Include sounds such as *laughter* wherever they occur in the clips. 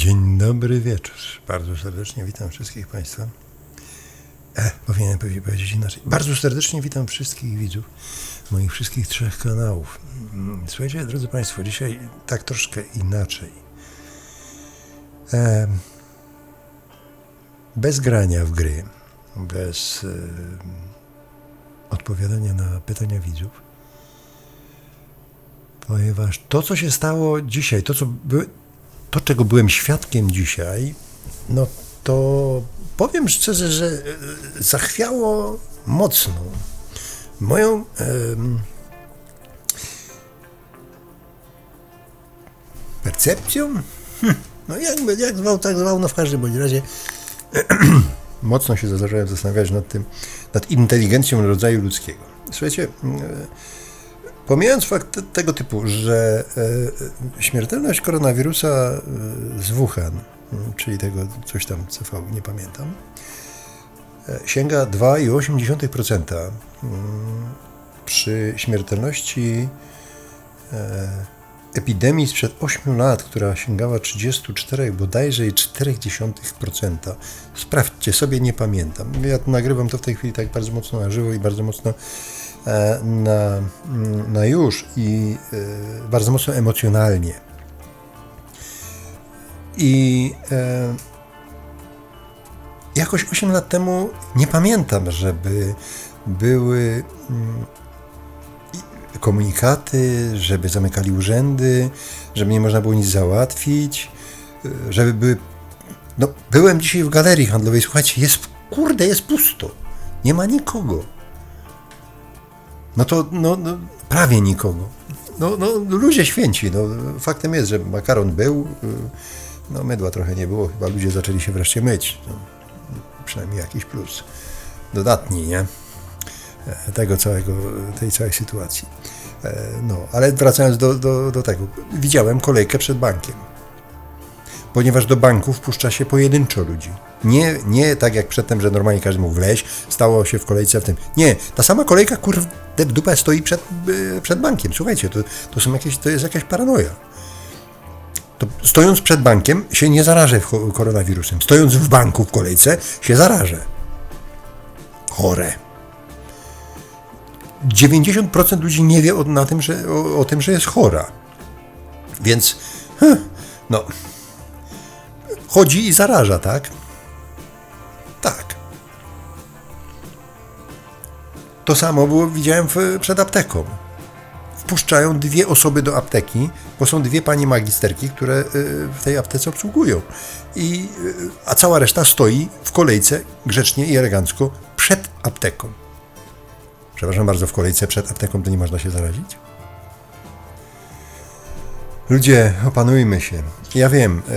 Dzień dobry wieczór. Bardzo serdecznie witam wszystkich Państwa. E, powinienem powie- powiedzieć inaczej. Bardzo serdecznie witam wszystkich widzów moich wszystkich trzech kanałów. Mm, Słuchajcie, drodzy Państwo, dzisiaj tak troszkę inaczej. E, bez grania w gry, bez e, odpowiadania na pytania widzów, ponieważ to, co się stało dzisiaj, to, co by, to, czego byłem świadkiem dzisiaj, no to powiem szczerze, że e, zachwiało mocno moją em, percepcją. Hm, No jakby, jak zwał, tak zwał, no w każdym bądź razie *clears throat* mocno się zacząłem zastanawiać nad tym, nad inteligencją rodzaju ludzkiego. Słuchajcie, e, Pomijając fakt te- tego typu, że e, śmiertelność koronawirusa e, z Wuhan, czyli tego coś tam CV, nie pamiętam, e, sięga 2,8% m, przy śmiertelności epidemii sprzed 8 lat, która sięgała 34 bodajże i 0,4%. Sprawdźcie sobie, nie pamiętam. Ja nagrywam to w tej chwili tak bardzo mocno na żywo i bardzo mocno na, mm, na już i e, bardzo mocno emocjonalnie. I e, jakoś 8 lat temu nie pamiętam, żeby były mm, komunikaty, żeby zamykali urzędy, żeby nie można było nic załatwić, e, żeby były. No, byłem dzisiaj w galerii handlowej, słuchajcie, jest kurde, jest pusto. Nie ma nikogo. No to no, no, prawie nikogo. No, no, ludzie święci. No, faktem jest, że makaron był, y, no mydła trochę nie było, chyba ludzie zaczęli się wreszcie myć. No, przynajmniej jakiś plus. Dodatni, nie? E, Tego całego, tej całej sytuacji. E, No, ale wracając do, do, do tego. Widziałem kolejkę przed bankiem. Ponieważ do banków wpuszcza się pojedynczo ludzi. Nie, nie tak jak przedtem, że normalnie każdy mógł wleźć, stało się w kolejce w tym. Nie, ta sama kolejka kurde w dupę stoi przed, e, przed bankiem. Słuchajcie, to, to, są jakieś, to jest jakaś paranoja. To stojąc przed bankiem się nie zarażę koronawirusem. Stojąc w banku w kolejce się zarażę. Chore. 90% ludzi nie wie o, na tym, że, o, o tym, że jest chora. Więc, huh, no, chodzi i zaraża, tak? Tak. To samo było, widziałem w, przed apteką. Wpuszczają dwie osoby do apteki, bo są dwie panie magisterki, które y, w tej aptece obsługują. I, y, a cała reszta stoi w kolejce grzecznie i elegancko przed apteką. Przepraszam bardzo, w kolejce przed apteką to nie można się zarazić? Ludzie, opanujmy się. Ja wiem, e,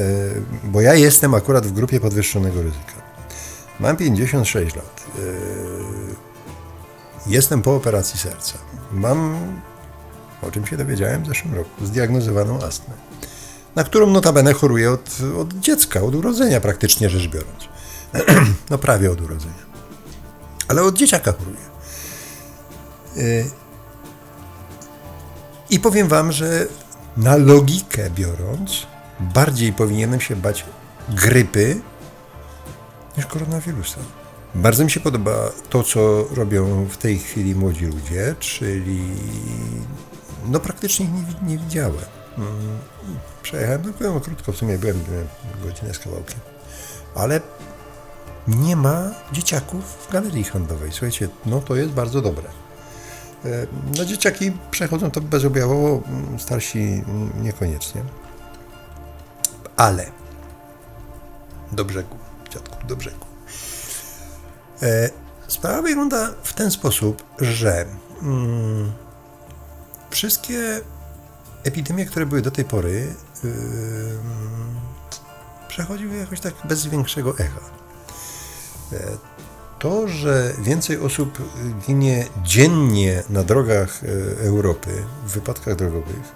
bo ja jestem akurat w grupie podwyższonego ryzyka. Mam 56 lat. e, Jestem po operacji serca. Mam, o czym się dowiedziałem w zeszłym roku, zdiagnozowaną astmę, na którą notabene choruję od, od dziecka, od urodzenia praktycznie rzecz biorąc. *clears throat* No prawie od urodzenia. Ale od dzieciaka choruję. E, I powiem Wam, że na logikę biorąc, bardziej powinienem się bać grypy niż koronawirusa. Bardzo mi się podoba to, co robią w tej chwili młodzi ludzie, czyli no praktycznie nie, nie widziałem. Mm, Przejechałem, no byłem krótko, w sumie byłem, byłem godzinę z kawałkiem, ale nie ma dzieciaków w galerii handlowej. Słuchajcie, no to jest bardzo dobre. E, No dzieciaki przechodzą to bezobjawowo, mm, starsi niekoniecznie. Ale do brzegu, dziadku, do brzegu. E, Sprawa wygląda w ten sposób, że mm, wszystkie epidemie, które były do tej pory, ym, przechodziły jakoś tak bez większego echa. To, że więcej osób ginie dziennie na drogach e, Europy w wypadkach drogowych,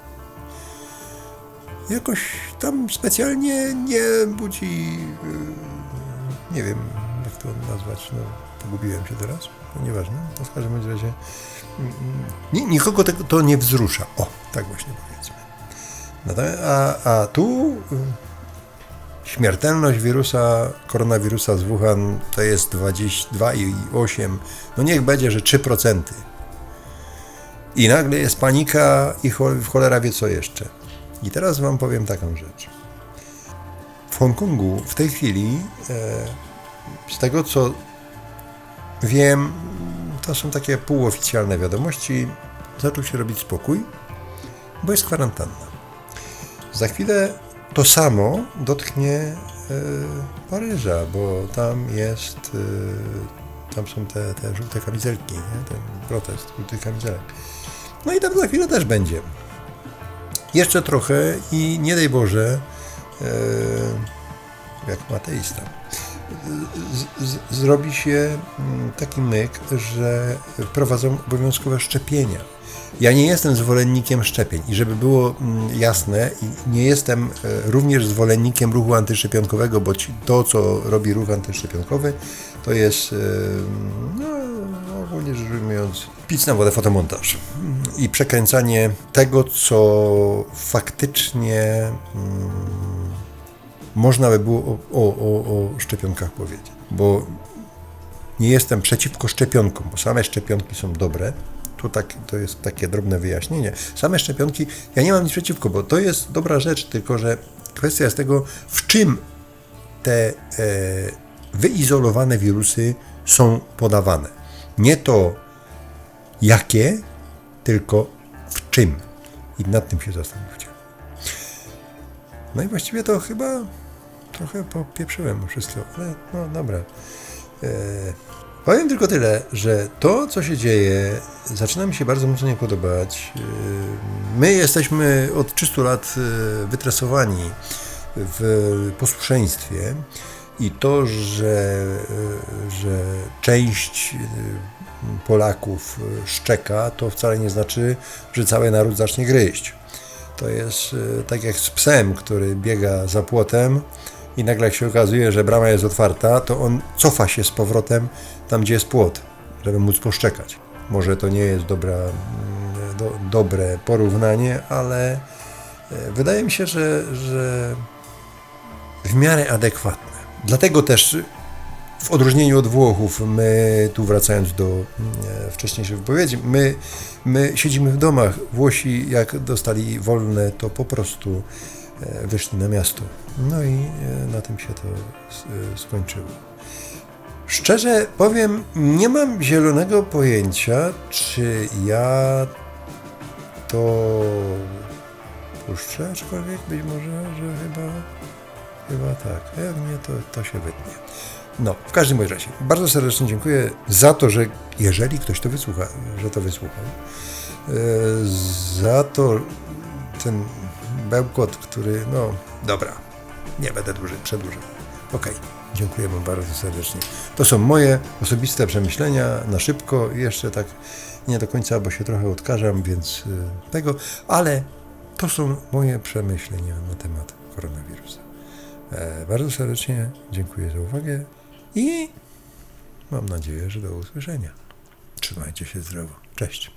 jakoś tam specjalnie nie budzi, e, nie wiem jak to nazwać, no, pogubiłem się teraz, no, nieważne, no, w każdym razie mm, ni- nikogo to nie wzrusza, o, tak właśnie powiedzmy. A, a tu Śmiertelność wirusa, koronawirusa z Wuhan to jest 22,8, no niech będzie, że 3%. I nagle jest panika i cho- cholera wie co jeszcze. I teraz Wam powiem taką rzecz. W Hongkongu w tej chwili, e, z tego co wiem, to są takie półoficjalne wiadomości, zaczął się robić spokój, bo jest kwarantanna. Za chwilę to samo dotknie e, Paryża, bo tam jest, e, tam są te, te żółte kamizelki, nie? ten protest żółtych kamizelek. No i tam za chwilę też będzie. Jeszcze trochę i nie daj Boże, e, jak ateista, z, z, zrobi się mm, taki myk, że wprowadzą obowiązkowe szczepienia. Ja nie jestem zwolennikiem szczepień i żeby było mm, jasne, nie jestem e, również zwolennikiem ruchu antyszczepionkowego, bo to, co robi ruch antyszczepionkowy, to jest, e, no, ogólnie rzecz ujmując, pic na wodę fotomontaż i przekręcanie tego, co faktycznie mm, można by było o, o, o, o szczepionkach powiedzieć. Bo nie jestem przeciwko szczepionkom, bo same szczepionki są dobre. Tu tak, to jest takie drobne wyjaśnienie. Same szczepionki, ja nie mam nic przeciwko, bo to jest dobra rzecz, tylko że kwestia jest tego, w czym te e, wyizolowane wirusy są podawane. Nie to jakie, tylko w czym. I nad tym się zastanówcie. No i właściwie to chyba trochę popieprzyłem wszystko, ale no dobra. E, powiem tylko tyle, że to, co się dzieje, zaczyna mi się bardzo mocno nie podobać. E, my jesteśmy od 300 lat e, wytresowani w posłuszeństwie i to, że, e, że część Polaków szczeka, to wcale nie znaczy, że cały naród zacznie gryźć. To jest tak jak z psem, który biega za płotem i nagle jak się okazuje, że brama jest otwarta, to on cofa się z powrotem tam, gdzie jest płot, żeby móc poszczekać. Może to nie jest dobra, mm, do, dobre porównanie, ale e, wydaje mi się, że, że w miarę adekwatne. Dlatego też w odróżnieniu od Włochów, my tu wracając do mm, wcześniejszej wypowiedzi, my, my siedzimy w domach. Włosi jak dostali wolne, to po prostu wyszli na miasto. No i e, na tym się to e, skończyło. Szczerze powiem, nie mam zielonego pojęcia, czy ja to puszczę, aczkolwiek być może, że chyba, chyba tak. A Jak nie, to, to się wytnie. No, w każdym razie, bardzo serdecznie dziękuję za to, że jeżeli ktoś to wysłucha, że to wysłuchał, e, za to ten bełkot, który, no, dobra, nie będę dłużej, przedłużał. Okej, dziękuję Wam bardzo serdecznie. To są moje osobiste przemyślenia na szybko, jeszcze tak nie do końca, bo się trochę odkażam, więc y, tego, ale to są moje przemyślenia na temat koronawirusa. E, bardzo serdecznie dziękuję za uwagę i mam nadzieję, że do usłyszenia. Trzymajcie się zdrowo. Cześć.